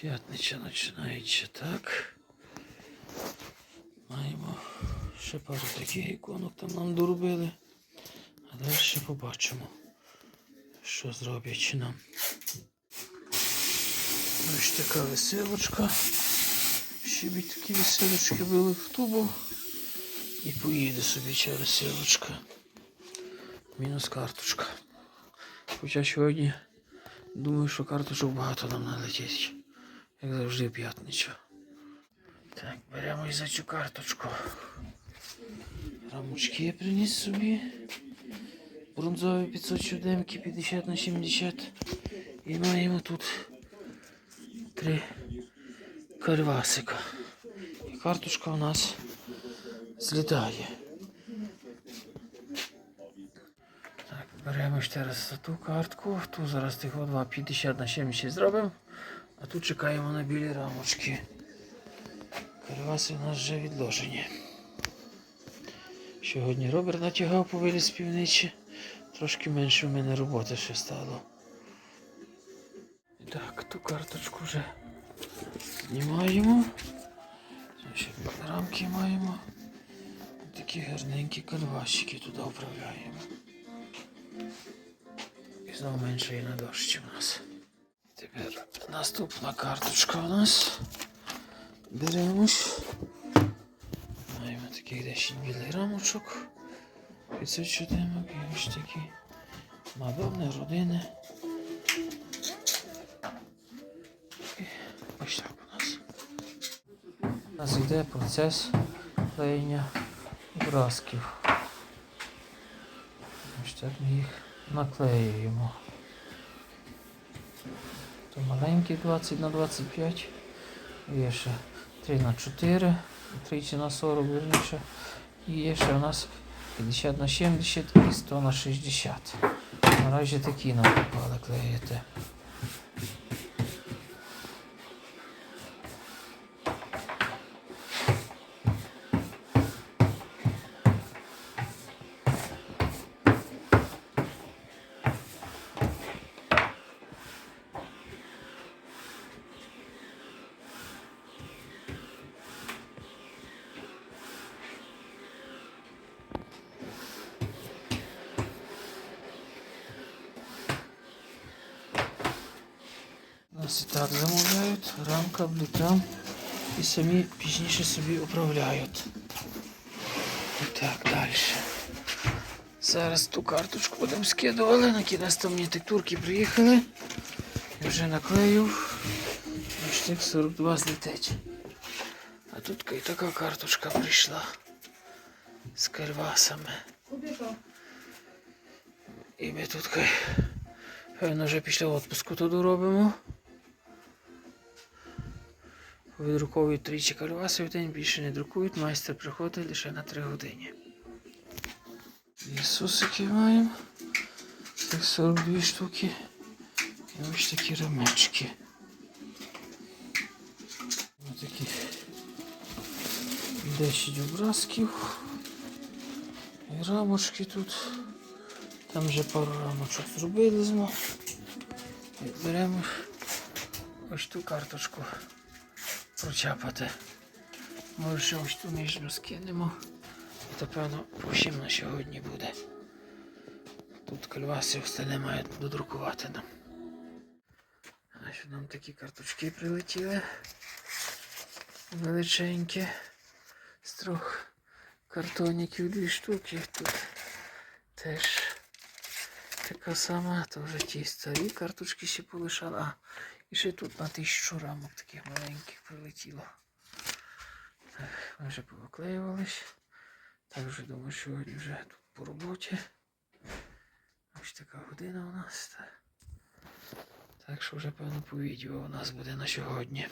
П'ятниця починається так. Маємо ще пару таких іконок там нам доробили. А далі побачимо, що зроблять нам. Ось така веселочка. Ще б такі веселочки були в тубу. І поїде собі ця веселочка. Мінус карточка. Хоча сьогодні думаю, що карточок багато нам налетить. Як завжди в. Так, беремо і за цю карточку. Рамочки я приніс собі. Бронзові 500 щоденки 50 на 70. І маємо тут три карвасика. І карточка у нас злітає. Так, беремо ще раз ту картку. Ту зараз тих 2 50 на 70 зробимо. А тут чекаємо на білі рамочки. Карваси у нас вже відложені. Сьогодні Роберт натягав по вилі з півничі. Трошки менше в мене роботи ще стало. Так, ту карточку вже знімаємо. Ще рамки маємо. Такі гарненькі канвасики туди вправляємо. І знову менше і на дощі у нас. Тепер наступна карточка у нас. Беремось. Маємо такий 10 білий рамочок. 500 щоденок і ось такі. Мадонни, родини. І ось так у нас. У нас йде процес клеєння образків. Ось так ми їх наклеюємо. То маленький 20 на 25. Є ще 3 на 4, 30 на 40 вірніше. І є ще у нас 50 на 70 і 100 на 60. Наразі такі нам попали клеїти. Нас і так замовляють, рамка, блітам і самі пізніше собі управляють. І так, далі. Зараз ту карточку будемо скидували, на кінець там мені тектурки приїхали. Я вже наклеїв. Ось тих 42 злетить. А тут і така карточка прийшла з карвасами. І ми тут певно вже після відпуску туди робимо. Відруковують тричі кальваси в день, більше не друкують, майстер приходить лише на 3 години. Ісусики маємо. Цих 42 штуки. І ось такі рамечки. Ось такі 10 образків. І рамочки тут. Там вже пару рамочок зробили змо. Беремо ось ту карточку прочапати. Може ще ту нижню скинемо. І то певно всім на сьогодні буде. Тут кальваси остальне мають додрукувати нам. А що нам такі карточки прилетіли. Величенькі. З трьох картоніків дві штуки. Тут теж така сама, то вже ті старі карточки ще полишали. А, і ще тут на тисячу рамок таких маленьких прилетіло. Ми вже повиклеювались. Так вже думаю, сьогодні вже тут по роботі. Ось така година у нас. Так, так що вже певно по відео у нас буде на сьогодні.